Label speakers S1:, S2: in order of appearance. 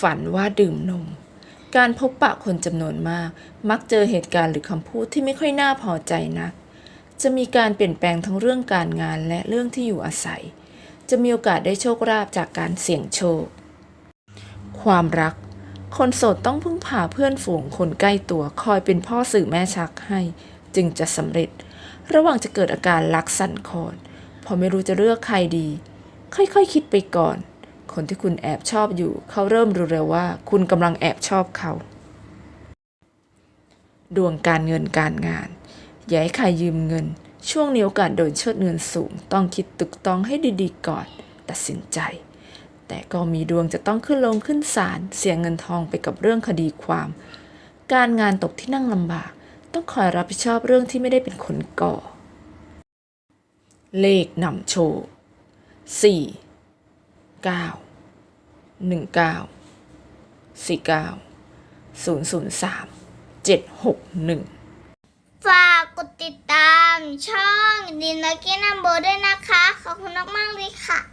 S1: ฝันว่าดื่มนม การพบปะคนจำนวนมาก มักเจอเหตุการณ์หรือคำพูดที่ไม่ค่อยน่าพอใจนัก จะมีการเปลี่ยนแปลงทั้งเรื่องการงานและเรื่องที่อยู่อาศัย จะมีโอกาสได้โชคลาภจากการเสี่ยงโชค ความรัก คนโสดต้องพึ่งพาเพื่อนฝูงคนใกล้ตัวคอยเป็นพ่อสื่อแม่ชักให้ จึงจะสำเร็จ ระหว่างจะเกิดอาการรักสั่นคลอนพอไม่รู้จะเลือกใครดี ค่อยๆคคิดไปก่อน คนที่คุณแอบชอบอยู่ เขาเริ่มรู้แล้วว่า คุณกำลังแอบชอบเขา ดวงการเงินการงาน อย่าให้ใครยืมเงิน ช่วงนี้โอกาสโดนเชิดเงินสูง ต้องคิดตึกตองให้ดีๆก่อน ตัดสินใจ แต่ก็มีดวงจะต้องขึ้นลงขึ้นศาล เสียเงินทองไปกับเรื่องคดีความ การงานตกที่นั่งลำบาก ต้องคอยรับผิดชอบเรื่องที่ไม่ได้เป็นคนก่อ เลขนำโชคสี่เก้า หนึ่งเก้าสี่เก้าศูนย์ศูนย์สามเจ็ดหกหนึ่ง
S2: ฝากกดติดตามช่องดินนักกี้นัมโบด้วยนะคะ ขอบคุณมากๆเลยค่ะ